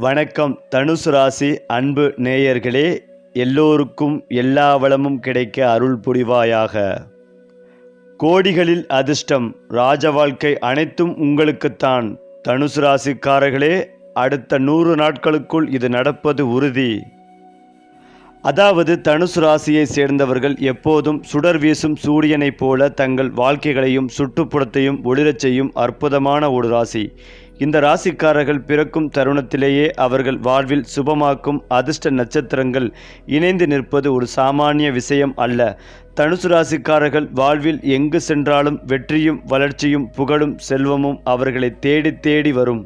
வணக்கம். தனுசு ராசி அன்பு நேயர்களே எல்லோருக்கும் எல்லா வளமும் கிடைக்க அருள் புரிவாயாக. கோடிகளில் அதிர்ஷ்டம் ராஜ வாழ்க்கை அனைத்தும் உங்களுக்குத்தான். தனுசு ராசிக்காரர்களே அடுத்த நூறு நாட்களுக்குள் இது நடப்பது உறுதி. அதாவது தனுசு ராசியை சேர்ந்தவர்கள் எப்போதும் சுடர் வீசும் சூரியனைப் போல தங்கள் வாழ்க்கைகளையும் சுற்றுப்புறத்தையும் ஒளிரச் செய்யும் அற்புதமான ஒரு ராசி. இந்த ராசிக்காரர்கள் பிறக்கும் தருணத்திலேயே அவர்கள் வாழ்வில் சுபமாக்கும் அதிர்ஷ்ட நட்சத்திரங்கள் இணைந்து நிற்பது ஒரு சாமானிய விஷயம் அல்ல. தனுசு ராசிக்காரர்கள் வாழ்வில் எங்கு சென்றாலும் வெற்றியும் வளர்ச்சியும் புகழும் செல்வமும் அவர்களை தேடி தேடி வரும்.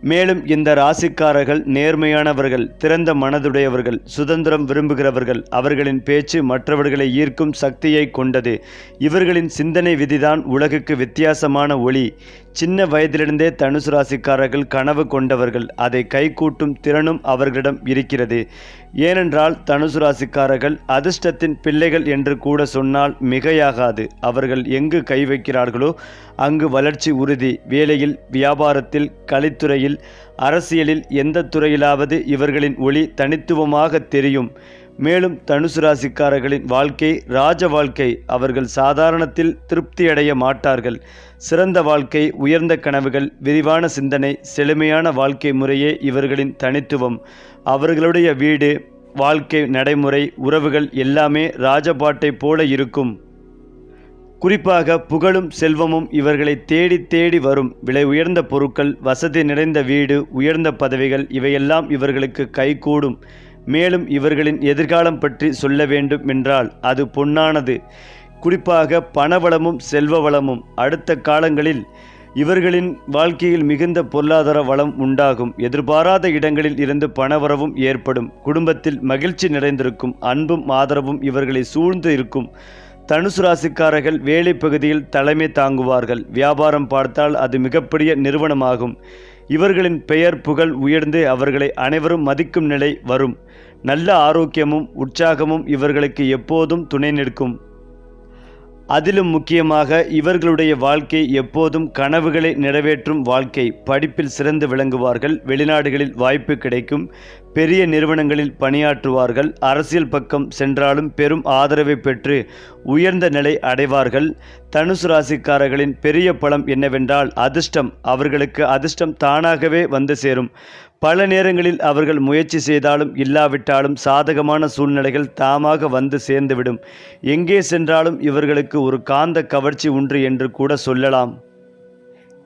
மேலும் இந்த ராசிக்காரர்கள் நேர்மையானவர்கள் திறந்த மனதுடையவர்கள் சுதந்திரம் விரும்புகிறவர்கள் அவர்களின் பேச்சு மற்றவர்களை ஈர்க்கும் சக்தியை கொண்டது. இவர்களின் சிந்தனை விதிதான் உலகுக்கு வித்தியாசமான ஒளி. சின்ன வயதிலிருந்தே தனுசு ராசிக்காரர்கள் கனவு கொண்டவர்கள். அதை கைகூட்டும் திறனும் அவர்களிடம் இருக்கிறது. ஏனென்றால் தனுசு ராசிக்காரர்கள் அதிர்ஷ்டத்தின் பிள்ளைகள் என்று கூட சொன்னால் மிகையாகாது. அவர்கள் எங்கு கை வைக்கிறார்களோ அங்கு வளர்ச்சி உறுதி. வேலையில் வியாபாரத்தில் கலைத்துறையில் அரசியலில் எந்த துறையிலாவது இவர்களின் ஒளி தனித்துவமாக தெரியும். மேலும் தனுசு ராசிக்காரர்களின் வாழ்க்கை ராஜ வாழ்க்கை அவர்கள் சாதாரணத்தில் திருப்தியடைய மாட்டார்கள். சிறந்த வாழ்க்கை உயர்ந்த கனவுகள் விரிவான சிந்தனை செழுமையான வாழ்க்கை முறையே இவர்களின் தனித்துவம். அவர்களுடைய வீடு வாழ்க்கை நடைமுறை உறவுகள் எல்லாமே ராஜபாட்டை போல இருக்கும். குறிப்பாக புகழும் செல்வமும் இவர்களை தேடி தேடி வரும். விலை உயர்ந்த பொருட்கள் வசதி நிறைந்த வீடு உயர்ந்த பதவிகள் இவையெல்லாம் இவர்களுக்கு கைகூடும். மேலும் இவர்களின் எதிர்காலம் பற்றி சொல்ல வேண்டும் என்றால் அது பொன்னானது. குறிப்பாக பணவளமும் செல்வ வளமும். அடுத்த காலங்களில் இவர்களின் வாழ்க்கையில் மிகுந்த பொருளாதார வளம் உண்டாகும். எதிர்பாராத இடங்களில் இருந்து பணவரவும் ஏற்படும். குடும்பத்தில் மகிழ்ச்சி நிறைந்திருக்கும். அன்பும் ஆதரவும் இவர்களை சூழ்ந்து இருக்கும். தனுசு ராசிக்காரர்கள் வேலை பகுதியில் தலைமை தாங்குவார்கள். வியாபாரம் பார்த்தால் அது மிகப்பெரிய நிறுவனமாகும். இவர்களின் பெயர் புகழ் உயர்ந்து அவர்களை அனைவரும் மதிக்கும் நிலை வரும். நல்ல ஆரோக்கியமும் உற்சாகமும் இவர்களுக்கு எப்போதும் துணை நிற்கும். அதிலும் முக்கியமாக இவர்களுடைய வாழ்க்கை எப்போதும் கனவுகளை நிறைவேற்றும் வாழ்க்கை. படிப்பில் சிறந்து விளங்குவார்கள் வெளிநாடுகளில் வாய்ப்பு கிடைக்கும் பெரிய நிறுவனங்களில் பணியாற்றுவார்கள் அரசியல் பக்கம் சென்றாலும் பெரும் ஆதரவை பெற்று உயர்ந்த நிலை அடைவார்கள். தனுசு ராசிக்காரர்களின் பெரிய பலம் என்னவென்றால் அதிர்ஷ்டம் அவர்களுக்கு அதிர்ஷ்டம் தானாகவே வந்து சேரும். பல நேரங்களில் அவர்கள் முயற்சி செய்தாலும் இல்லாவிட்டாலும் சாதகமான சூழ்நிலைகள் தாமாக வந்து சேர்ந்துவிடும். எங்கே சென்றாலும் இவர்களுக்கு ஒரு காந்த கவர்ச்சி உண்டு என்று கூட சொல்லலாம்.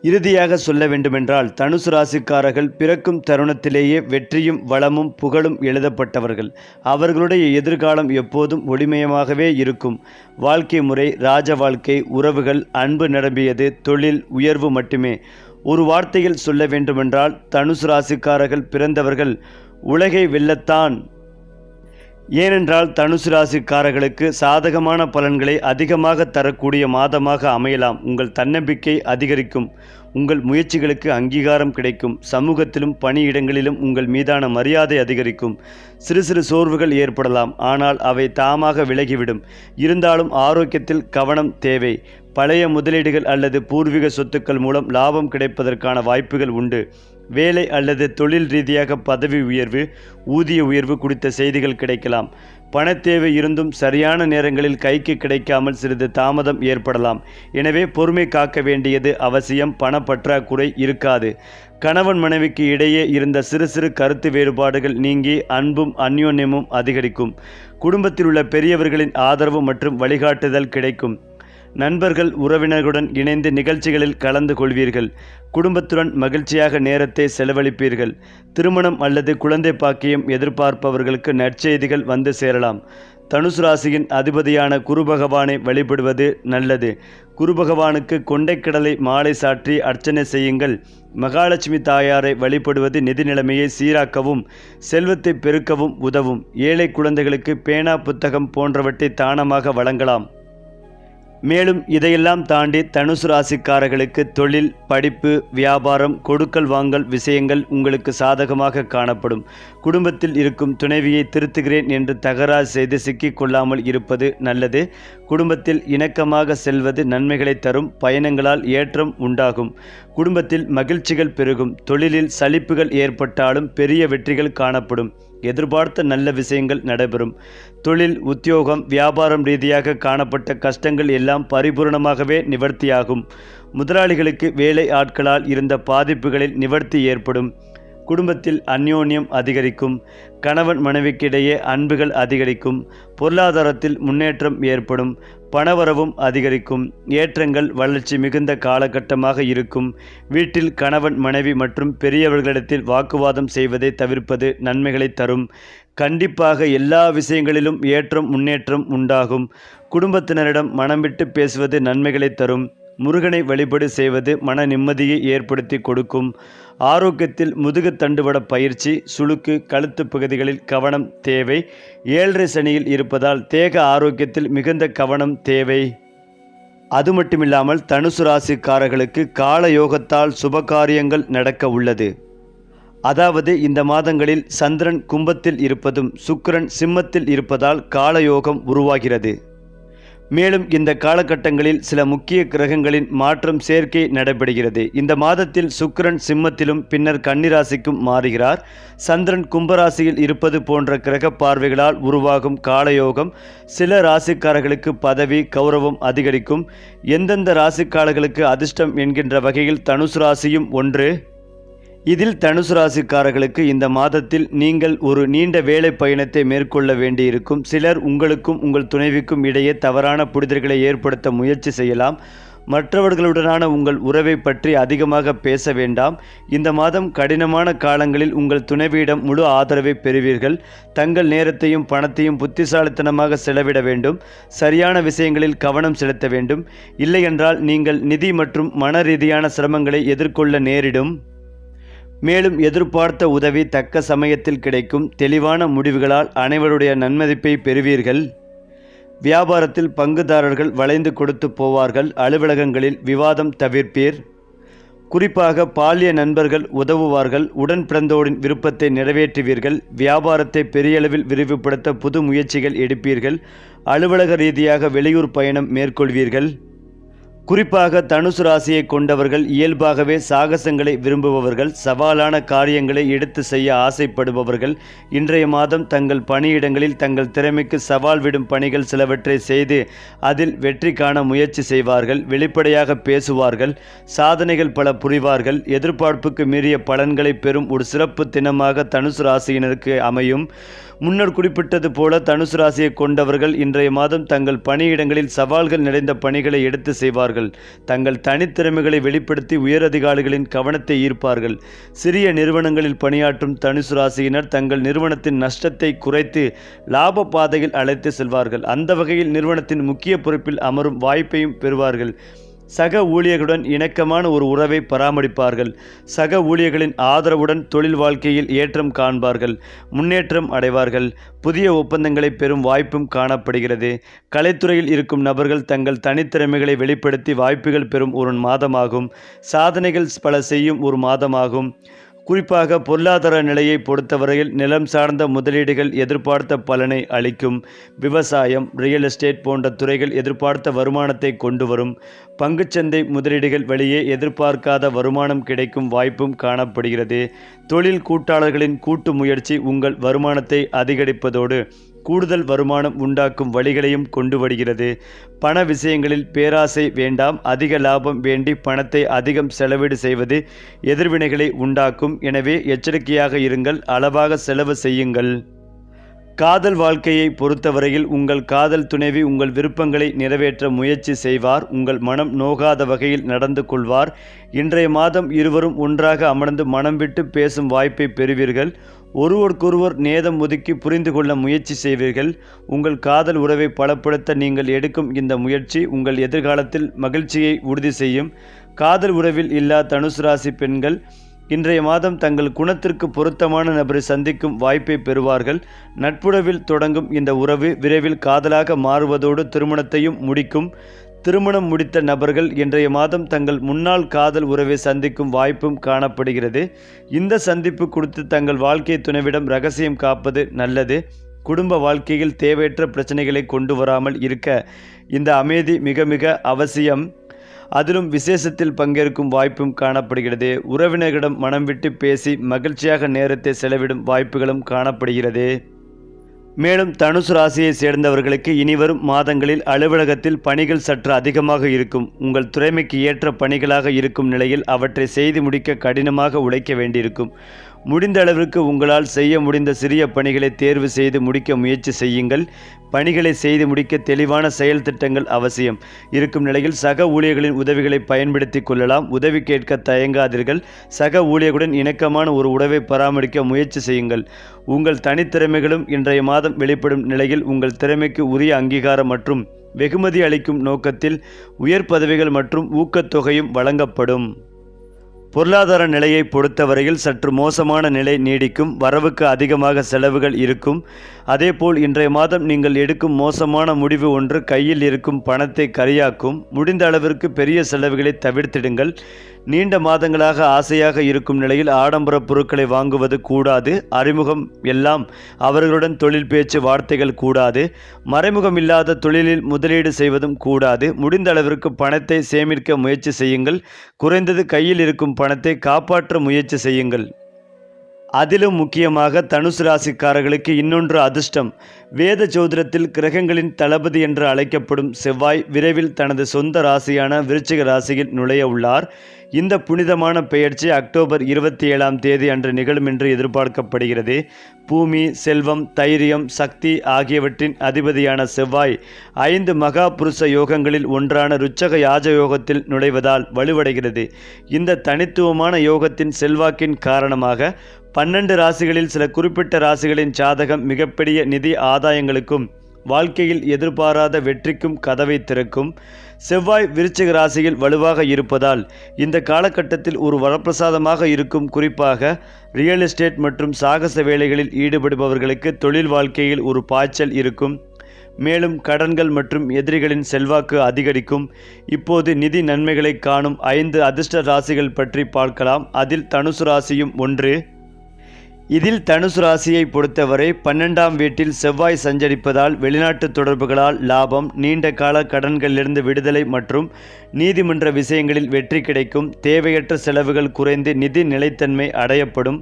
இறுதியாக சொல்ல வேண்டுமென்றால் தனுசு ராசிக்காரர்கள் பிறக்கும் தருணத்திலேயே வெற்றியும் வளமும் புகழும் எழுதப்பட்டவர்கள். அவர்களுடைய எதிர்காலம் எப்போதும் ஒளிமயமாகவே இருக்கும். வாழ்க்கை முறை ராஜ வாழ்க்கை உறவுகள் அன்பு நிரம்பியது தொழில் உயர்வு மட்டுமே. ஒரு வார்த்தையில் சொல்ல வேண்டுமென்றால் தனுசு ராசிக்காரர்கள் பிறந்தவர்கள் உலகை வெல்லத்தான். ஏனென்றால் தனுசு ராசிக்காரர்களுக்கு சாதகமான பலன்களை அதிகமாக தரக்கூடிய மாதமாக அமையலாம். உங்கள் தன்னம்பிக்கை அதிகரிக்கும். உங்கள் முயற்சிகளுக்கு அங்கீகாரம் கிடைக்கும். சமூகத்திலும் பணியிடங்களிலும் உங்கள் மீதான மரியாதை அதிகரிக்கும். சிறு சிறு சோர்வுகள் ஏற்படலாம். ஆனால் அவை தாமாக விலகிவிடும். இருந்தாலும் ஆரோக்கியத்தில் கவனம் தேவை. பழைய முதலீடுகள் அல்லது பூர்வீக சொத்துக்கள் மூலம் லாபம் கிடைப்பதற்கான வாய்ப்புகள் உண்டு. வேலை அல்லது தொழில் ரீதியாக பதவி உயர்வு ஊதிய உயர்வு குறித்த செய்திகள் கிடைக்கலாம். பணத்தேவை இருந்தும் சரியான நேரங்களில் கைக்கு கிடைக்காமல் சிறிது தாமதம் ஏற்படலாம். எனவே பொறுமை காக்க வேண்டியது அவசியம் பணப்பற்றாக்குறை இருக்காது. கணவன் மனைவிக்கு இடையே இருந்த சிறு சிறு கருத்து வேறுபாடுகள் நீங்கி அன்பும் அந்யோன்யமும் அதிகரிக்கும். குடும்பத்தில் உள்ள பெரியவர்களின் ஆதரவு மற்றும் வழிகாட்டுதல் கிடைக்கும். நண்பர்கள் உறவினர்களுடன் இணைந்து நிகழ்ச்சிகளில் கலந்து கொள்வீர்கள். குடும்பத்துடன் மகிழ்ச்சியாக நேரத்தை செலவழிப்பீர்கள். திருமணம் அல்லது குழந்தை பாக்கியம் எதிர்பார்ப்பவர்களுக்கு நற்செய்திகள் வந்து சேரலாம். தனுசு ராசியின் அதிபதியான குரு பகவானை வழிபடுவது நல்லது. குரு பகவானுக்கு கொண்டைக்கடலை மாலை சாற்றி அர்ச்சனை செய்யுங்கள். மகாலட்சுமி தாயாரை வழிபடுவது நிதி நிலைமையை சீராக்கவும் செல்வத்தை பெருக்கவும் உதவும். ஏழை குழந்தைகளுக்கு பேனா புத்தகம் போன்றவற்றை தானமாக வழங்கலாம். மேலும் இதையெல்லாம் தாண்டி தனுசு ராசிக்காரர்களுக்கு தொழில் படிப்பு வியாபாரம் கொடுக்கல் வாங்கல் விஷயங்கள் உங்களுக்கு சாதகமாக காணப்படும். குடும்பத்தில் இருக்கும் துணைவியை திருத்துகிறேன் என்று தகராறு செய்து சிக்கிக் கொள்ளாமல் இருப்பது நல்லது. குடும்பத்தில் இணக்கமாக செல்வது நன்மைகளை தரும் பயணங்களால் ஏற்றம் உண்டாகும். குடும்பத்தில் மகிழ்ச்சிகள் பெருகும் தொழிலில் சலிப்புகள் ஏற்பட்டாலும் பெரிய வெற்றிகள் காணப்படும். எதிர்பார்த்த நல்ல விஷயங்கள் நடைபெறும். தொழில் உத்தியோகம் வியாபாரம் ரீதியாக காணப்பட்ட கஷ்டங்கள் எல்லாம் பரிபூர்ணமாகவே நிவர்த்தியாகும். முதலாளிகளுக்கு வேலை ஆட்களால் இருந்த பாதிப்புகளில் நிவர்த்தி ஏற்படும். குடும்பத்தில் அந்யோன்யம் அதிகரிக்கும். கணவன் மனைவிக்கிடையே அன்புகள் அதிகரிக்கும். பொருளாதாரத்தில் முன்னேற்றம் ஏற்படும். பணவரவும் அதிகரிக்கும். ஏற்றங்கள் வளர்ச்சி மிகுந்த காலகட்டமாக இருக்கும். வீட்டில் கணவன் மனைவி மற்றும் பெரியவர்களிடத்தில் வாக்குவாதம் செய்வதை தவிர்ப்பது நன்மைகளை தரும். கண்டிப்பாக எல்லா விஷயங்களிலும் ஏற்றம் முன்னேற்றம் உண்டாகும். குடும்பத்தினரிடம் மனம் விட்டு பேசுவது நன்மைகளை தரும். முருகனை வழிபாடு செய்வது மன நிம்மதியை ஏற்படுத்தி கொடுக்கும். ஆரோக்கியத்தில் முதுகு தண்டுவட பயிற்சி சுளுக்கு கழுத்து பகுதிகளில் கவனம் தேவை. ஏழரை சனியில் இருப்பதால் தேக ஆரோக்கியத்தில் மிகுந்த கவனம் தேவை. அது மட்டுமில்லாமல் தனுசு ராசிக்காரர்களுக்கு கால யோகத்தால் சுபகாரியங்கள் நடக்க உள்ளது. அதாவது இந்த மாதங்களில் சந்திரன் கும்பத்தில் இருப்பதும் சுக்கிரன் சிம்மத்தில் இருப்பதால் காலயோகம் உருவாகிறது. மேலும் இந்த காலகட்டங்களில் சில முக்கிய கிரகங்களின் மாற்றம் சேர்க்கை நடைபெறுகிறது. இந்த மாதத்தில் சுக்கரன் சிம்மத்திலும் பின்னர் கன்னிராசிக்கும் மாறுகிறார். சந்திரன் கும்பராசியில் இருப்பது போன்ற கிரக பார்வைகளால் உருவாகும் காலயோகம் சில ராசிக்காரர்களுக்கு பதவி கௌரவம் அதிகரிக்கும். எந்தெந்த ராசிக்காரர்களுக்கு அதிர்ஷ்டம் என்கின்ற வகையில் தனுசு ராசியும் ஒன்று இதில் தனுசு ராசிக்காரர்களுக்கு இந்த மாதத்தில் நீங்கள் ஒரு நீண்ட வேலை பயணத்தை மேற்கொள்ள வேண்டியிருக்கும். சிலர் உங்களுக்கும் உங்கள் துணைவிக்கும் இடையே தவறான புரிதல்களை ஏற்படுத்த முயற்சி செய்யலாம். மற்றவர்களுடனான உங்கள் உறவை பற்றி அதிகமாக பேச வேண்டாம். இந்த மாதம் கடினமான காலங்களில் உங்கள் துணைவியிடம் முழு ஆதரவை பெறுவீர்கள். தங்கள் நேரத்தையும் பணத்தையும் புத்திசாலித்தனமாக செலவிட வேண்டும். சரியான விஷயங்களில் கவனம் செலுத்த வேண்டும். இல்லையென்றால் நீங்கள் நிதி மற்றும் மன ரீதியான சிரமங்களை எதிர்கொள்ள நேரிடும். மேலும் எதிர்பார்த்த உதவி தக்க சமயத்தில் கிடைக்கும் தெளிவான முடிவுகளால் அனைவருடைய நன்மதிப்பை பெறுவீர்கள். வியாபாரத்தில் பங்குதாரர்கள் வளைந்து கொடுத்து போவார்கள். அலுவலகங்களில் விவாதம் தவிர்ப்பீர். குறிப்பாக பாலிய நண்பர்கள் உதவுவார்கள். உடன் பிறந்தோரின் விருப்பத்தை நிறைவேற்றுவீர்கள். வியாபாரத்தை பெரியளவில் விரிவுபடுத்த புது முயற்சிகள் எடுப்பீர்கள். அலுவலக ரீதியாக வெளியூர் பயணம் மேற்கொள்வீர்கள். குறிப்பாக தனுசு ராசியை கொண்டவர்கள் இயல்பாகவே சாகசங்களை விரும்புபவர்கள் சவாலான காரியங்களை எடுத்து செய்ய ஆசைப்படுபவர்கள். இன்றைய மாதம் தங்கள் பணியிடங்களில் தங்கள் திறமைக்கு சவால் விடும் பணிகள் சிலவற்றை செய்து அதில் வெற்றி காண முயற்சி செய்வார்கள் வெளிப்படையாக பேசுவார்கள் சாதனைகள் பல புரிவார்கள். எதிர்பார்ப்புக்கு மீறிய பலன்களை பெறும் ஒரு சிறப்பு தினமாக தனுசு ராசியினருக்கு அமையும். முன்னர் குறிப்பிட்டது போல தனுசு ராசியை கொண்டவர்கள் இன்றைய மாதம் தங்கள் பணியிடங்களில் சவால்கள் நிறைந்த பணிகளை எடுத்து செய்வார்கள். தங்கள் தனித்திறமைகளை வெளிப்படுத்தி உயரதிகாரிகளின் கவனத்தை ஈர்ப்பார்கள். சிறிய நிறுவனங்களில் பணியாற்றும் தனுசு ராசியினர் தங்கள் நிறுவனத்தின் நஷ்டத்தை குறைத்து லாப பாதையில் அழைத்து செல்வார்கள். அந்த வகையில் நிறுவனத்தின் முக்கிய பொறுப்பில் அமரும் வாய்ப்பையும் பெறுவார்கள். சக ஊழியர்களுடன் இணக்கமான ஒரு உறவை பராமரிப்பார்கள். சக ஊழியர்களின் ஆதரவுடன் தொழில் வாழ்க்கையில் ஏற்றம் காண்பார்கள் முன்னேற்றம் அடைவார்கள். புதிய ஒப்பந்தங்களை பெறும் வாய்ப்பும் காணப்படுகிறது. கலைத்துறையில் இருக்கும் நபர்கள் தங்கள் தனித்திறமைகளை வெளிப்படுத்தி வாய்ப்புகள் பெறும் ஒரு மாதமாகும். சாதனைகள் பல செய்யும் ஒரு மாதமாகும். குறிப்பாக பொருளாதார நிலையை பொறுத்தவரையில் நிலம் சார்ந்த முதலீடுகள் எதிர்பார்த்த பலனை அளிக்கும். விவசாயம் ரியல் எஸ்டேட் போன்ற துறைகள் எதிர்பார்த்த வருமானத்தை கொண்டு வரும் பங்குச்சந்தை முதலீடுகள் வழியே எதிர்பார்க்காத வருமானம் கிடைக்கும் வாய்ப்பும் காணப்படுகிறது. தொழில் கூட்டாளர்களின் கூட்டு முயற்சி உங்கள் வருமானத்தை அதிகரிப்பதோடு கூடுதல் வருமானம் உண்டாக்கும் வழிகளையும் கொண்டு வருகிறது. பண விஷயங்களில் பேராசை வேண்டாம். அதிக லாபம் வேண்டி பணத்தை அதிகம் செலவீடு செய்வது எதிர்வினைகளை உண்டாக்கும். எனவே எச்சரிக்கையாக இருங்கள். அளவாக செலவு செய்யுங்கள். காதல் வாழ்க்கையை பொறுத்தவரையில் உங்கள் காதல் துணைவி உங்கள் விருப்பங்களை நிறைவேற்ற முயற்சி செய்வார். உங்கள் மனம் நோகாத வகையில் நடந்து கொள்வார். இன்றைய மாதம் இருவரும் ஒன்றாக அமர்ந்து மனம் விட்டு பேசும் வாய்ப்பை பெறுவீர்கள். ஒருவருக்கொருவர் நேதம் ஒதுக்கி புரிந்து கொள்ள முயற்சி செய்வீர்கள். உங்கள் காதல் உறவை பலப்படுத்த நீங்கள் எடுக்கும் இந்த முயற்சி உங்கள் எதிர்காலத்தில் மகிழ்ச்சியை உறுதி செய்யும். காதல் உறவில் இல்லா தனுசு ராசி பெண்கள் இன்றைய மாதம் தங்கள் குணத்திற்கு பொருத்தமான நபரை சந்திக்கும் வாய்ப்பை பெறுவார்கள். நட்புறவில் தொடங்கும் இந்த உறவு விரைவில் காதலாக மாறுவதோடு திருமணத்தையும் முடிக்கும். திருமணம் முடித்த நபர்கள் இன்றைய மாதம் தங்கள் முன்னாள் காதல் உறவை சந்திக்கும் வாய்ப்பும் காணப்படுகிறது. இந்த சந்திப்பு கொடுத்து தங்கள் வாழ்க்கை துணைவிடம் ரகசியம் காப்பது நல்லது. குடும்ப வாழ்க்கையில் தேவையற்ற பிரச்சனைகளை கொண்டு வராமல் இருக்க. இந்த அமைதி மிக மிக அவசியம். அதிலும் விசேஷத்தில் பங்கேற்கும் வாய்ப்பும் காணப்படுகிறது. உறவினர்களிடம் மனம் விட்டு பேசி மகிழ்ச்சியாக நேரத்தை செலவிடும் வாய்ப்புகளும் காணப்படுகிறது. மேலும் தனுசு ராசியை சேர்ந்தவர்களுக்கு இனிவரும் மாதங்களில் அலுவலகத்தில் பணிகள் சற்று அதிகமாக இருக்கும். உங்கள் துறைமைக்கு ஏற்ற பணிகளாக இருக்கும் நிலையில் அவற்றை செய்து முடிக்க கடினமாக உழைக்க வேண்டியிருக்கும். முடிந்த அளவிற்கு உங்களால் செய்ய முடிந்த சிறிய பணிகளை தேர்வு செய்து முடிக்க முயற்சி செய்யுங்கள். பணிகளை செய்து முடிக்க தெளிவான செயல் திட்டங்கள் அவசியம். இருக்கும் நிலையில் சக ஊழியர்களின் உதவிகளை பயன்படுத்தி கொள்ளலாம். உதவி கேட்க தயங்காதீர்கள். சக ஊழியர்களுடன் இணக்கமான ஒரு உறவை பராமரிக்க முயற்சி செய்யுங்கள். உங்கள் தனித்திறமைகளும் இன்றைய மாதம் வெளிப்படும் நிலையில் உங்கள் திறமைக்கு உரிய அங்கீகாரம் மற்றும் வெகுமதி அளிக்கும் நோக்கத்தில் உயர் பதவிகள் மற்றும் ஊக்கத்தொகையும் வழங்கப்படும். பொருளாதார நிலையை பொறுத்தவரையில் சற்று மோசமான நிலை நீடிக்கும் வரவுக்கு அதிகமாக செலவுகள் இருக்கும். அதேபோல் இன்றைய மாதம் நீங்கள் எடுக்கும் மோசமான முடிவு ஒன்று கையில் இருக்கும் பணத்தை கரியாக்கும். முடிந்த அளவிற்கு பெரிய செலவுகளை தவிர்த்திடுங்கள். நீண்ட மாதங்களாக ஆசையாக இருக்கும் நிலையில் ஆடம்பர பொருட்களை வாங்குவது கூடாது. அறிமுகம் எல்லாம் அவர்களுடன் தொழில் பேச்சு வார்த்தைகள் கூடாது. மறைமுகம் இல்லாத தொழிலில் முதலீடு செய்வதும் கூடாது. முடிந்த அளவிற்கு பணத்தை சேமிக்க முயற்சி செய்யுங்கள். குறைந்தது கையில் இருக்கும் பணத்தை காப்பாற்ற முயற்சி செய்யுங்கள். அதிலும் முக்கியமாக தனுசு ராசிக்காரர்களுக்கு இன்னொன்று அதிர்ஷ்டம். வேத ஜோதிடத்தில் கிரகங்களின் தளபதி என்று அழைக்கப்படும் செவ்வாய் விரைவில் தனது சொந்த ராசியான விருச்சிக ராசியில் நுழைய உள்ளார். இந்த புனிதமான பெயர்ச்சி அக்டோபர் இருபத்தி ஏழாம் தேதி அன்று நிகழும் என்று எதிர்பார்க்கப்படுகிறது. பூமி செல்வம் தைரியம் சக்தி ஆகியவற்றின் அதிபதியான செவ்வாய் ஐந்து மகா புருஷ யோகங்களில் ஒன்றான ருச்சக யாஜ யோகத்தில் நுழைவதால் வலுவடைகிறது. இந்த தனித்துவமான யோகத்தின் செல்வாக்கின் காரணமாக பன்னெண்டு ராசிகளில் சில குறிப்பிட்ட ராசிகளின் ஜாதகம் மிகப்பெரிய நிதி ஆதாயங்களுக்கும் வாழ்க்கையில் எதிர்பாராத வெற்றிக்கும் கதவை திறக்கும் செவ்வாய் விருச்சிக ராசியில் வலுவாக இருப்பதால் இந்த காலகட்டத்தில் ஒரு வரப்பிரசாதமாக இருக்கும். குறிப்பாக ரியல் எஸ்டேட் மற்றும் சாகச வேலைகளில் ஈடுபடுபவர்களுக்கு தொழில் வாழ்க்கையில் ஒரு பாய்ச்சல் இருக்கும். மேலும் கடன்கள் மற்றும் எதிரிகளின் செல்வாக்கு அதிகரிக்கும். இப்போது நிதி நன்மைகளை காணும் ஐந்து அதிர்ஷ்ட ராசிகள் பற்றி பார்க்கலாம். அதில் தனுசு ராசியும் ஒன்று இதில் தனுசு ராசியை பொறுத்தவரை பன்னெண்டாம் வீட்டில் செவ்வாய் சஞ்சரிப்பதால் வெளிநாட்டு தொடர்புகளால் லாபம் நீண்ட கால கடன்களிலிருந்து விடுதலை மற்றும் நீதிமன்ற விஷயங்களில் வெற்றி கிடைக்கும் தேவையற்ற செலவுகள் குறைந்து நிதி நிலைத்தன்மை அடையப்படும்.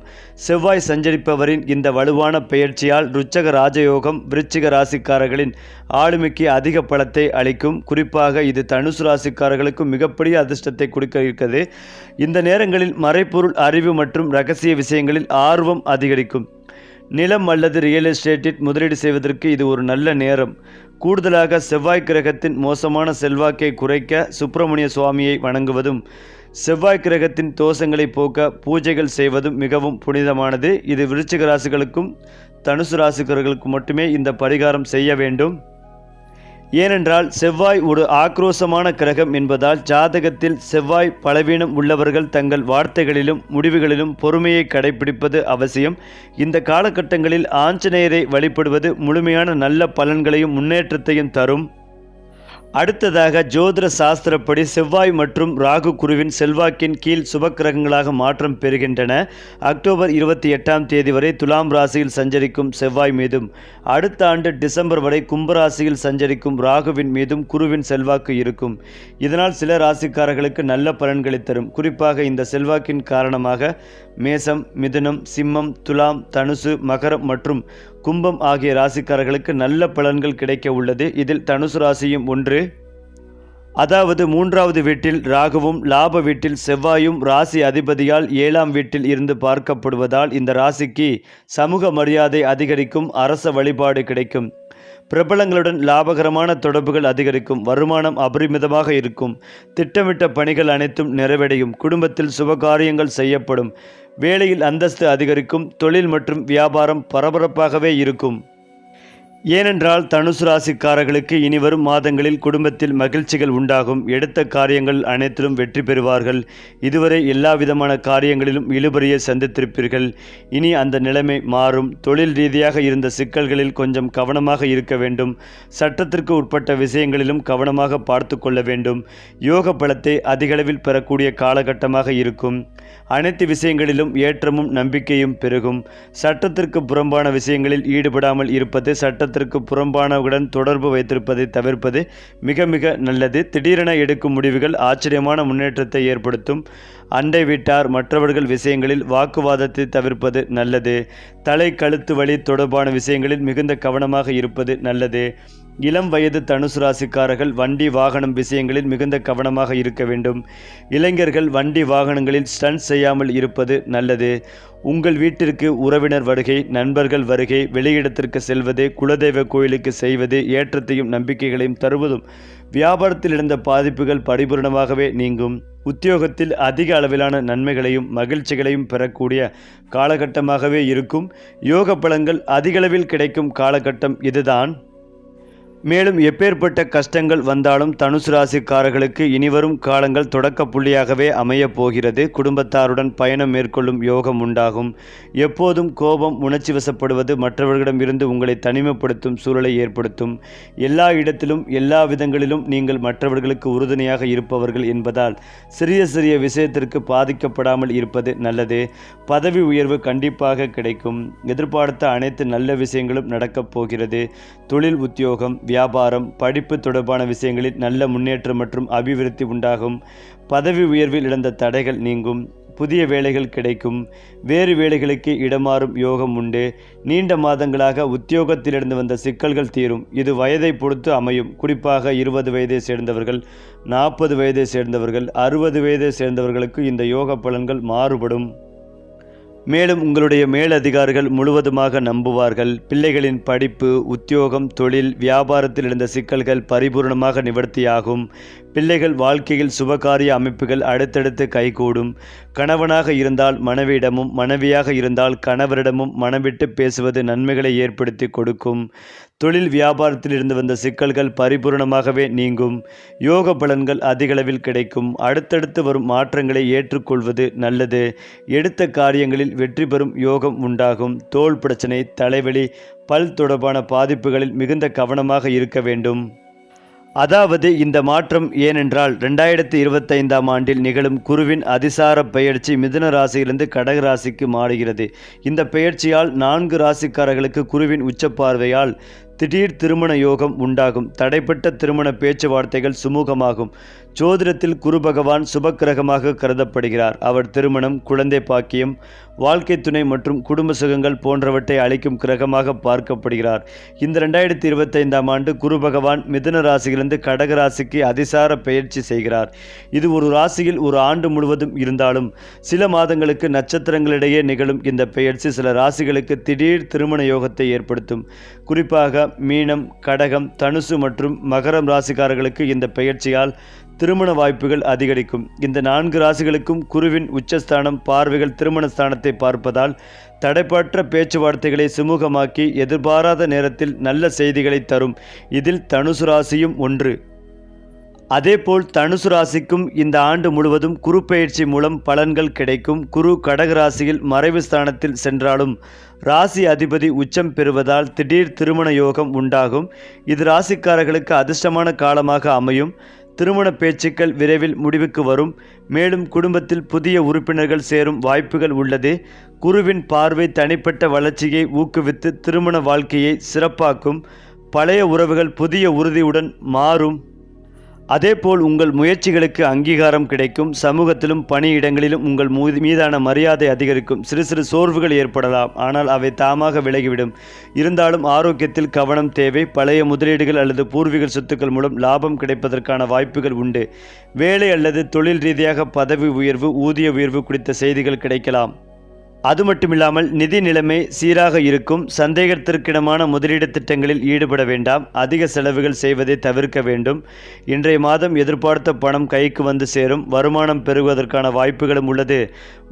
செவ்வாய் சஞ்சரிப்பவரின் இந்த வலுவான பெயர்ச்சியால் ருச்சக ராஜயோகம் விருச்சிக ராசிக்காரர்களின் ஆளுமைக்கு அதிக பலத்தை அளிக்கும். குறிப்பாக இது தனுசு ராசிக்காரர்களுக்கு மிகப்பெரிய அதிர்ஷ்டத்தை கொடுக்க இருக்கிறது. இந்த நேரங்களில் மறைப்பொருள் அறிவு மற்றும் ரகசிய விஷயங்களில் ஆர்வம் அதிகரிக்கும். நிலம் அல்லது ரியல் எஸ்டேட்டில் முதலீடு செய்வதற்கு இது ஒரு நல்ல நேரம். கூடுதலாக செவ்வாய் கிரகத்தின் மோசமான செல்வாக்கை குறைக்க சுப்பிரமணிய சுவாமியை வணங்குவதும் செவ்வாய் கிரகத்தின் தோஷங்களை போக்க பூஜைகள் செய்வதும் மிகவும் புனிதமானது. இது விருச்சிக ராசிகளுக்கும் தனுசு ராசிக்காரர்களுக்கும் மட்டுமே இந்த பரிகாரம் செய்ய வேண்டும். ஏனென்றால் செவ்வாய் ஒரு ஆக்ரோசமான கிரகம் என்பதால் ஜாதகத்தில் செவ்வாய் பலவீனம் உள்ளவர்கள் தங்கள் வார்த்தைகளிலும் முடிவுகளிலும் பொறுமையை கடைபிடிப்பது அவசியம். இந்த காலகட்டங்களில் ஆஞ்சநேயரை வழிபடுவது முழுமையான நல்ல பலன்களையும் முன்னேற்றத்தையும் தரும். அடுத்ததாக ஜோதிட சாஸ்திரப்படி செவ்வாய் மற்றும் ராகு குருவின் செல்வாக்கின் கீழ் சுபக்கிரகங்களாக மாற்றம் பெறுகின்றன. அக்டோபர் இருபத்தி எட்டாம் தேதி வரை துலாம் ராசியில் சஞ்சரிக்கும் செவ்வாய் மீதும் அடுத்த ஆண்டு டிசம்பர் வரை கும்பராசியில் சஞ்சரிக்கும் ராகுவின் மீதும் குருவின் செல்வாக்கு இருக்கும். இதனால் சில ராசிக்காரர்களுக்கு நல்ல பலன்களை தரும். குறிப்பாக இந்த செல்வாக்கின் காரணமாக மேசம் மிதுனம் சிம்மம் துலாம் தனுசு மகரம் மற்றும் கும்பம் ஆகிய ராசிக்காரர்களுக்கு நல்ல பலன்கள் கிடைக்க உள்ளது. இதில் தனுசு ராசியும் ஒன்று. அதாவது மூன்றாவது வீட்டில் ராகுவும் லாப வீட்டில் செவ்வாயும் ராசி அதிபதியால் ஏழாம் வீட்டில் இருந்து பார்க்கப்படுவதால் இந்த ராசிக்கு சமூக மரியாதை அதிகரிக்கும் அரச வழிபாடு கிடைக்கும். பிரபலங்களுடன் லாபகரமான தொடர்புகள் அதிகரிக்கும் வருமானம் அபரிமிதமாக இருக்கும். திட்டமிட்ட பணிகள் அனைத்தும் நிறைவடையும் குடும்பத்தில் சுபகாரியங்கள் செய்யப்படும். வேலையில் அந்தஸ்து அதிகரிக்கும் தொழில் மற்றும் வியாபாரம் பரபரப்பாகவே இருக்கும். ஏனென்றால் தனுசு ராசிக்காரர்களுக்கு இனிவரும் மாதங்களில் குடும்பத்தில் மகிழ்ச்சிகள் உண்டாகும். எடுத்த காரியங்கள் அனைத்திலும் வெற்றி பெறுவார்கள். இதுவரை எல்லா விதமான காரியங்களிலும் இழுபறியை சந்தித்திருப்பீர்கள். இனி அந்த நிலைமை மாறும். தொழில் ரீதியாக இருந்த சிக்கல்களில் கொஞ்சம் கவனமாக இருக்க வேண்டும். சட்டத்திற்கு உட்பட்ட விஷயங்களிலும் கவனமாக பார்த்து கொள்ள வேண்டும். யோக பலத்தை அதிகளவில் பெறக்கூடிய காலகட்டமாக இருக்கும். அனைத்து விஷயங்களிலும் ஏற்றமும் நம்பிக்கையும் பெருகும். சட்டத்திற்கு புறம்பான விஷயங்களில் ஈடுபடாமல் இருப்பது சட்ட சட்டத்திற்கு புறம்பானவுடன் தொடர்பு வைத்திருப்பதை தவிர்ப்பது மிக மிக நல்லது. திடீரென எடுக்கும் முடிவுகள் ஆச்சரியமான முன்னேற்றத்தை ஏற்படுத்தும். அண்டை வீட்டார் மற்றவர்கள் விஷயங்களில் வாக்குவாதத்தை தவிர்ப்பது நல்லது. தலை கழுத்து வழி தொடர்பான விஷயங்களில் மிகுந்த கவனமாக இருப்பது நல்லது. இளம் வயது தனுசு ராசிக்காரர்கள் வண்டி வாகனம் விஷயங்களில் மிகுந்த கவனமாக இருக்க வேண்டும். இளைஞர்கள் வண்டி வாகனங்களில் ஸ்டன்ட் செய்யாமல் இருப்பது நல்லது. உங்கள் வீட்டிற்கு உறவினர் வருகை நண்பர்கள் வருகை வெளியிடத்திற்கு செல்வது குலதெய்வ கோயிலுக்கு செய்வது ஏற்றத்தையும் நம்பிக்கைகளையும் தருவதும் வியாபாரத்தில் இருந்த பாதிப்புகள் பரிபூர்ணமாகவே நீங்கும். உத்தியோகத்தில் அதிக அளவிலான நன்மைகளையும் மகிழ்ச்சிகளையும் பெறக்கூடிய காலகட்டமாகவே இருக்கும். யோக பலங்கள் அதிகளவில் கிடைக்கும் காலகட்டம் இதுதான். மேலும் எப்பேற்பட்ட கஷ்டங்கள் வந்தாலும் தனுசு ராசிக்காரர்களுக்கு இனிவரும் காலங்கள் தொடக்க புள்ளியாகவே அமையப் போகிறது. குடும்பத்தாருடன் பயணம் மேற்கொள்ளும் யோகம் உண்டாகும். எப்போதும் கோபம் உணர்ச்சி வசப்படுவது மற்றவர்களிடமிருந்து உங்களை தனிமைப்படுத்தும் சூழலை ஏற்படுத்தும். எல்லா இடத்திலும் எல்லா விதங்களிலும் நீங்கள் மற்றவர்களுக்கு உறுதுணையாக இருப்பவர்கள் என்பதால் சிறிய சிறிய விஷயத்திற்கு பாதிக்கப்படாமல் இருப்பது நல்லது. பதவி உயர்வு கண்டிப்பாக கிடைக்கும். எதிர்பார்த்த அனைத்து நல்ல விஷயங்களும் நடக்கப் போகிறது. தொழில் உத்தியோகம் வியாபாரம் படிப்பு தொடர்பான விஷயங்களில் நல்ல முன்னேற்றம் மற்றும் அபிவிருத்தி உண்டாகும். பதவி உயர்வில் இழந்த தடைகள் நீங்கும். புதிய வேலைகள் கிடைக்கும். வேறு வேலைகளுக்கு இடமாறும் யோகம் உண்டு. நீண்ட மாதங்களாக உத்தியோகத்திலிருந்து வந்த சிக்கல்கள் தீரும். இது வயதை பொறுத்து அமையும். குறிப்பாக இருபது வயதை சேர்ந்தவர்கள் நாற்பது வயதை சேர்ந்தவர்கள் அறுபது வயதை சேர்ந்தவர்களுக்கு இந்த யோக பலன்கள் மாறுபடும். மேலும் உங்களுடைய மேலதிகாரிகள் முழுவதுமாக நம்புவார்கள். பிள்ளைகளின் படிப்பு உத்தியோகம் தொழில் வியாபாரத்தில் இருந்த சிக்கல்கள் பரிபூர்ணமாக நிவர்த்தியாகும். பிள்ளைகள் வாழ்க்கையில் சுபகாரிய அமைப்புகள் அடுத்தடுத்து கைகூடும். கணவனாக இருந்தால் மனைவியிடமும் மனைவியாக இருந்தால் கணவரிடமும் மனவிட்டு பேசுவது நன்மைகளை ஏற்படுத்தி கொடுக்கும். தொழில் வியாபாரத்தில் இருந்து வந்த சிக்கல்கள் பரிபூர்ணமாகவே நீங்கும். யோக பலன்கள் அதிகளவில் கிடைக்கும். அடுத்தடுத்து வரும் மாற்றங்களை ஏற்றுக்கொள்வது நல்லது. எடுத்த காரியங்களில் வெற்றி பெறும் யோகம் உண்டாகும். தோல் பிரச்சனை தலைவலி பல் தொடர்பான பாதிப்புகளில் மிகுந்த கவனமாக இருக்க வேண்டும். அதாவது இந்த மாற்றம் ஏனென்றால் ரெண்டாயிரத்தி இருபத்தைந்தாம் ஆண்டில் நிகழும் குருவின் அதிசார பெயர்ச்சி மிதுன ராசியிலிருந்து கடக ராசிக்கு மாறுகிறது. இந்த பெயர்ச்சியால் நான்கு ராசிக்காரர்களுக்கு குருவின் உச்சப்பார்வையால் திடீர் திருமண யோகம் உண்டாகும். தடைப்பட்ட திருமண பேச்சுவார்த்தைகள் சுமூகமாகும். ஜோதிடத்தில் குரு பகவான் சுபக்கிரகமாக கருதப்படுகிறார். அவர் திருமணம் குழந்தை பாக்கியம் வாழ்க்கை துணை மற்றும் குடும்ப சுகங்கள் போன்றவற்றை அளிக்கும் கிரகமாக பார்க்கப்படுகிறார். இந்த ரெண்டாயிரத்தி இருபத்தைந்தாம் ஆண்டு குரு பகவான் மிதுன ராசியிலிருந்து கடக ராசிக்கு அதிசார பெயர்ச்சி செய்கிறார். இது ஒரு ராசியில் ஒரு ஆண்டு முழுவதும் இருந்தாலும் சில மாதங்களுக்கு நட்சத்திரங்களிடையே நிகழும் இந்த பெயர்ச்சி சில ராசிகளுக்கு திடீர் திருமண யோகத்தை ஏற்படுத்தும். குறிப்பாக மீனம் கடகம் தனுசு மற்றும் மகரம் ராசிக்காரர்களுக்கு இந்த பெயர்ச்சியால் திருமண வாய்ப்புகள் அதிகரிக்கும். இந்த நான்கு ராசிகளுக்கும் குருவின் உச்சஸ்தானம் பார்வைகள் திருமண ஸ்தானத்தை பார்ப்பதால் தடைப்பற்ற பேச்சுவார்த்தைகளை சுமூகமாக்கி எதிர்பாராத நேரத்தில் நல்ல செய்திகளை தரும். இதில் தனுசு ராசியும் ஒன்று. அதேபோல் தனுசு ராசிக்கும் இந்த ஆண்டு முழுவதும் குரு பயிற்சி மூலம் பலன்கள் கிடைக்கும். குரு கடக ராசியில் மறைவு ஸ்தானத்தில் சென்றாலும் ராசி அதிபதி உச்சம் பெறுவதால் திடீர் திருமண யோகம் உண்டாகும். இது ராசிக்காரர்களுக்கு அதிர்ஷ்டமான காலமாக அமையும். திருமண பேச்சுக்கள் விரைவில் முடிவுக்கு வரும். மேலும் குடும்பத்தில் புதிய உறுப்பினர்கள் சேரும் வாய்ப்புகள் உள்ளது. குருவின் பார்வை தனிப்பட்ட வளர்ச்சியை ஊக்குவித்து திருமண வாழ்க்கையை சிறப்பாக்கும். பழைய உறவுகள் புதிய உறுதியுடன் மாறும். அதேபோல் உங்கள் முயற்சிகளுக்கு அங்கீகாரம் கிடைக்கும். சமூகத்திலும் பணியிடங்களிலும் உங்கள் மீதான மரியாதை அதிகரிக்கும். சிறு சிறு சோர்வுகள் ஏற்படலாம். ஆனால் அவை தாமாக விலகிவிடும். இருந்தாலும் ஆரோக்கியத்தில் கவனம் தேவை. பழைய முதலீடுகள் அல்லது பூர்வீக சொத்துக்கள் மூலம் லாபம் கிடைப்பதற்கான வாய்ப்புகள் உண்டு. வேலை அல்லது தொழில் ரீதியாக பதவி உயர்வு ஊதிய உயர்வு குறித்த செய்திகள் கிடைக்கலாம். அது மட்டுமில்லாமல் நிதி நிலைமை சீராக இருக்கும் சந்தேகத்திற்கிடமான முதலீடு திட்டங்களில் ஈடுபட வேண்டாம் அதிக செலவுகள் செய்வதை தவிர்க்க வேண்டும். இன்றைய மாதம் எதிர்பார்த்த பணம் கைக்கு வந்து சேரும் வருமானம் பெறுவதற்கான வாய்ப்புகளும் உள்ளது.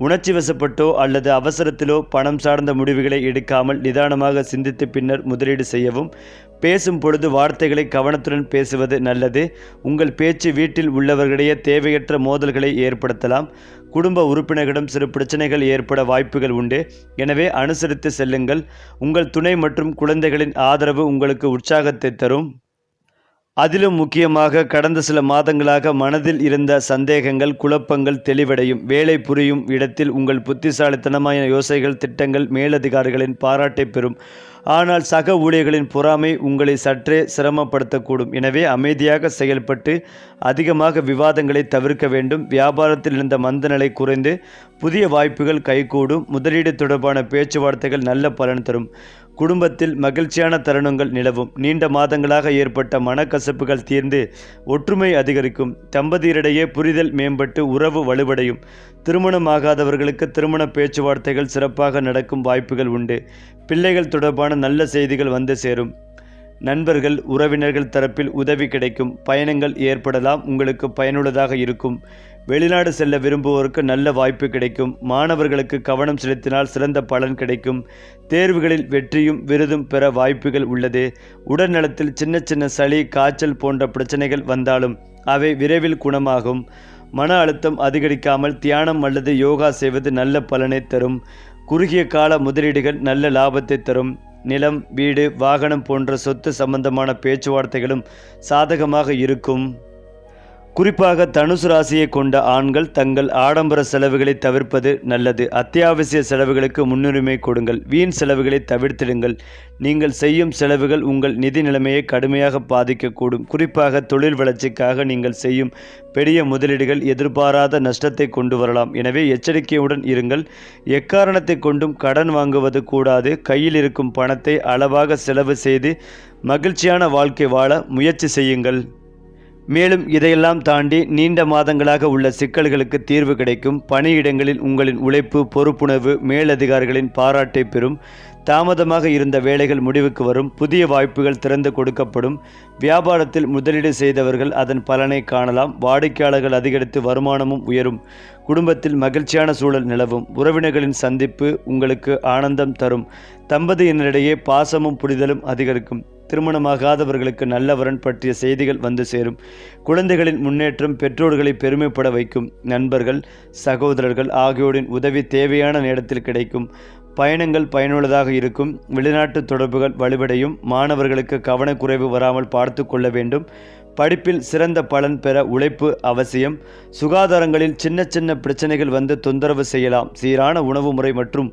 உணர்ச்சி வசப்பட்டோ அல்லது அவசரத்திலோ பணம் சார்ந்த முடிவுகளை எடுக்காமல் நிதானமாக சிந்தித்து பின்னர் முதலீடு செய்யவும் பேசும் பொழுது வார்த்தைகளை கவனத்துடன் பேசுவது நல்லது. உங்கள் பேச்சு வீட்டில் உள்ளவர்களிடையே தேவையற்ற மோதல்களை ஏற்படுத்தலாம். குடும்ப உறுப்பினர்களிடம் சிறு பிரச்சனைகள் ஏற்பட வாய்ப்புகள் உண்டு. எனவே அனுசரித்து செல்லுங்கள். உங்கள் துணை மற்றும் குழந்தைகளின் ஆதரவு உங்களுக்கு உற்சாகத்தை தரும். அதிலும் முக்கியமாக கடந்த சில மாதங்களாக மனதில் இருந்த சந்தேகங்கள் குழப்பங்கள் தெளிவடையும். வேலை புரியும் இடத்தில் உங்கள் புத்திசாலித்தனமான யோசனைகள் திட்டங்கள் மேலதிகாரிகளின் பாராட்டை பெறும். ஆனால் சக ஊழியர்களின் பொறாமை உங்களை சற்றே சிரமப்படுத்தக்கூடும். எனவே அமைதியாக செயல்பட்டு அதிகமாக விவாதங்களை தவிர்க்க வேண்டும். வியாபாரத்தில் இருந்த மந்தநிலை குறைந்து புதிய வாய்ப்புகள் கைகூடும். முதலீடு தொடர்பான பேச்சுவார்த்தைகள் நல்ல பலன் தரும். குடும்பத்தில் மகிழ்ச்சியான தருணங்கள் நிலவும். நீண்ட மாதங்களாக ஏற்பட்ட மனக்கசப்புகள் தீர்ந்து ஒற்றுமை அதிகரிக்கும். தம்பதியரிடையே புரிதல் மேம்பட்டு உறவு வலுவடையும். திருமணமாகாதவர்களுக்கு திருமண பேச்சுவார்த்தைகள் சிறப்பாக நடக்கும் வாய்ப்புகள் உண்டு. பிள்ளைகள் தொடர்பான நல்ல செய்திகள் வந்து சேரும். நண்பர்கள் உறவினர்கள் தரப்பில் உதவி கிடைக்கும். பயணங்கள் ஏற்படலாம். உங்களுக்கு பயனுள்ளதாக இருக்கும். வெளிநாடு செல்ல விரும்புவோருக்கு நல்ல வாய்ப்பு கிடைக்கும். மாணவர்களுக்கு கவனம் செலுத்தினால் சிறந்த பலன் கிடைக்கும். தேர்வுகளில் வெற்றியும் விருதும் பெற வாய்ப்புகள் உள்ளது. உடல்நலத்தில் சின்ன சின்ன சளி காய்ச்சல் போன்ற பிரச்சனைகள் வந்தாலும் அவை விரைவில் குணமாகும். மன அழுத்தம் அதிகரிக்காமல் தியானம் அல்லது யோகா செய்வது நல்ல பலனை தரும். குறுகிய கால முதலீடுகள் நல்ல லாபத்தை தரும். நிலம் வீடு வாகனம் போன்ற சொத்து சம்பந்தமான பேச்சுவார்த்தைகளும் சாதகமாக இருக்கும். குறிப்பாக தனுசு ராசியை கொண்ட ஆண்கள் தங்கள் ஆடம்பர செலவுகளை தவிர்ப்பது நல்லது. அத்தியாவசிய செலவுகளுக்கு முன்னுரிமை கொடுங்கள். வீண் செலவுகளை தவிர்த்திடுங்கள். நீங்கள் செய்யும் செலவுகள் உங்கள் நிதி நிலைமையை கடுமையாக பாதிக்கக்கூடும். குறிப்பாக தொழில் வளர்ச்சிக்காக நீங்கள் செய்யும் பெரிய முதலீடுகள் எதிர்பாராத நஷ்டத்தை கொண்டு வரலாம். எனவே எச்சரிக்கையுடன் இருங்கள். எக்காரணத்தை கொண்டும் கடன் வாங்குவது கூடாது. கையில் இருக்கும் பணத்தை அளவாக செலவு செய்து மகிழ்ச்சியான வாழ்க்கை வாழ முயற்சி செய்யுங்கள். மேலும் இதையெல்லாம் தாண்டி நீண்ட மாதங்களாக உள்ள சிக்கல்களுக்கு தீர்வு கிடைக்கும் பணியிடங்களில் உங்களின் உழைப்பு பொறுப்புணர்வு மேலதிகாரிகளின் பாராட்டை பெறும். தாமதமாக இருந்த வேலைகள் முடிவுக்கு வரும். புதிய வாய்ப்புகள் திறந்து கொடுக்கப்படும். வியாபாரத்தில் முதலீடு செய்தவர்கள் அதன் பலனை காணலாம். வாடிக்கையாளர்கள் அதிகரித்து வருமானமும் உயரும். குடும்பத்தில் மகிழ்ச்சியான சூழல் நிலவும். உறவினர்களின் சந்திப்பு உங்களுக்கு ஆனந்தம் தரும். தம்பதியினரிடையே பாசமும் புரிதலும் அதிகரிக்கும். திருமணமாகாதவர்களுக்கு நல்ல வரன் பற்றிய செய்திகள் வந்து சேரும். குழந்தைகளின் முன்னேற்றம் பெற்றோர்களை பெருமைப்பட வைக்கும். நண்பர்கள் சகோதரர்கள் ஆகியோரின் உதவி தேவையான நேரத்தில் கிடைக்கும். பயணங்கள் பயனுள்ளதாக இருக்கும். வெளிநாட்டு தொடர்புகள் வலுவடையும். மாணவர்களுக்கு கவனக்குறைவு வராமல் பார்த்து கொள்ள வேண்டும். படிப்பில் சிறந்த பலன் பெற உழைப்பு அவசியம். சுகாதாரங்களில் சின்ன சின்ன பிரச்சனைகள் வந்து தொந்தரவு செய்யலாம். சீரான உணவு முறை மற்றும்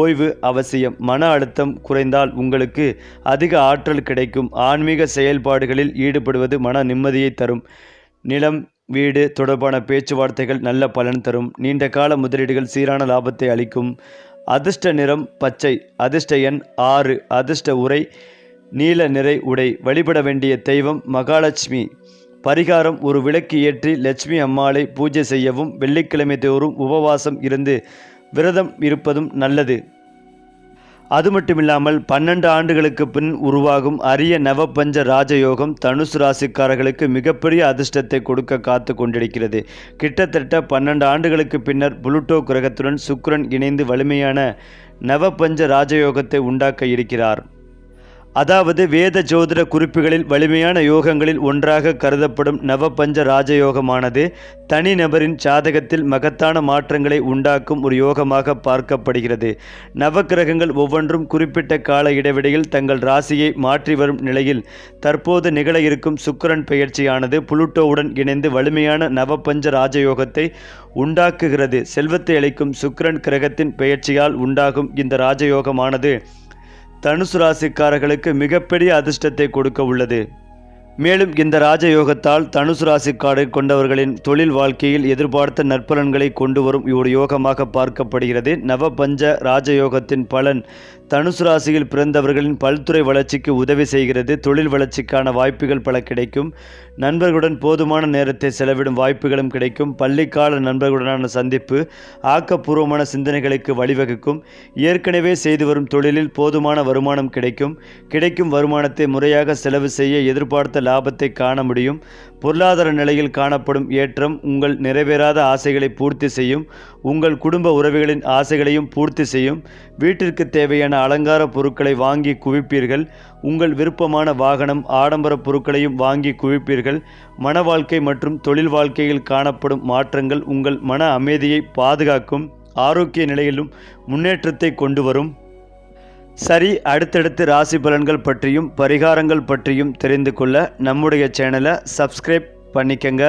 ஓய்வு அவசியம். மன அழுத்தம் குறைந்தால் உங்களுக்கு அதிக ஆற்றல் கிடைக்கும். ஆன்மீக செயல்பாடுகளில் ஈடுபடுவது மன நிம்மதியை தரும். நிலம் வீடு தொடர்பான பேச்சுவார்த்தைகள் நல்ல பலன் தரும். நீண்ட கால முதலீடுகள் சீரான லாபத்தை அளிக்கும். அதிர்ஷ்ட நிறம் பச்சை. அதிர்ஷ்ட எண் ஆறு. அதிர்ஷ்ட உரை நீல நிறை உடை வழிபட வேண்டிய தெய்வம் மகாலட்சுமி. பரிகாரம் ஒரு விளக்கு ஏற்றி லட்சுமி அம்மாளை பூஜை செய்யவும் வெள்ளிக்கிழமை தோறும் உபவாசம் இருந்து விரதம் இருப்பதும் நல்லது. அது மட்டுமில்லாமல் பன்னெண்டு ஆண்டுகளுக்கு பின் உருவாகும் அரிய நவபஞ்ச ராஜயோகம் தனுசு ராசிக்காரர்களுக்கு மிகப்பெரிய அதிர்ஷ்டத்தை கொடுக்க காத்து கொண்டிருக்கிறது. கிட்டத்தட்ட பன்னெண்டு ஆண்டுகளுக்கு பின்னர் புளுட்டோ கிரகத்துடன் சுக்ரன் இணைந்து வலிமையான நவபஞ்ச ராஜயோகத்தை உண்டாக்க இருக்கிறார். அதாவது வேத ஜோதிட குறிப்புகளில் வலிமையான யோகங்களில் ஒன்றாக கருதப்படும் நவபஞ்ச ராஜயோகமானது தனிநபரின் சாதகத்தில் மகத்தான மாற்றங்களை உண்டாக்கும் ஒரு யோகமாக பார்க்கப்படுகிறது. நவக்கிரகங்கள் ஒவ்வொன்றும் குறிப்பிட்ட கால இடைவெளியில் தங்கள் ராசியை மாற்றி வரும் நிலையில் தற்போது நிகழ இருக்கும் சுக்கரன் பெயர்ச்சியானது புளுட்டோவுடன் இணைந்து வலிமையான நவபஞ்ச ராஜயோகத்தை உண்டாக்குகிறது. செல்வத்தை அளிக்கும் சுக்கிரன் கிரகத்தின் பெயர்ச்சியால் உண்டாகும் இந்த ராஜயோகமானது தனுசு ராசிக்காரர்களுக்கு மிகப்பெரிய அதிர்ஷ்டத்தை கொடுக்க உள்ளது. மேலும் இந்த ராஜயோகத்தால் தனுசு ராசிக்காரை கொண்டவர்களின் தொழில் வாழ்க்கையில் எதிர்பார்த்த நற்பலன்களை கொண்டு வரும் ஒரு யோகமாக பார்க்கப்படுகிறது. நவபஞ்ச ராஜயோகத்தின் பலன் தனுசு ராசியில் பிறந்தவர்களின் பல்துறை வளர்ச்சிக்கு உதவி செய்கிறது. தொழில் வளர்ச்சிக்கான வாய்ப்புகள் பல கிடைக்கும். நண்பர்களுடன் போதுமான நேரத்தை செலவிடும் வாய்ப்புகளும் கிடைக்கும். பள்ளிக்கால நண்பர்களுடனான சந்திப்பு ஆக்கப்பூர்வமான சிந்தனைகளுக்கு வழிவகுக்கும். ஏற்கனவே செய்து வரும் தொழிலில் போதுமான வருமானம் கிடைக்கும். கிடைக்கும் வருமானத்தை முறையாக செலவு செய்ய எதிர்பார்த்த லாபத்தை காண முடியும். பொருளாதார நிலையில் காணப்படும் ஏற்றம் உங்கள் நிறைவேறாத ஆசைகளை பூர்த்தி செய்யும். உங்கள் குடும்ப உறவுகளின் ஆசைகளையும் பூர்த்தி செய்யும். வீட்டிற்கு தேவையான அலங்கார பொருட்களை வாங்கி குவிப்பீர்கள். உங்கள் விருப்பமான வாகனம் ஆடம்பர பொருட்களையும் வாங்கி குவிப்பீர்கள். மன வாழ்க்கை மற்றும் தொழில் வாழ்க்கையில் காணப்படும் மாற்றங்கள் உங்கள் மன அமைதியை பாதுகாக்கும் ஆரோக்கிய நிலையிலும் முன்னேற்றத்தை கொண்டு வரும். சரி அடுத்தடுத்து ராசி பலன்கள் பற்றியும் பரிகாரங்கள் பற்றியும் தெரிந்து கொள்ள நம்முடைய சேனலை சப்ஸ்கிரைப் பண்ணிக்கங்க.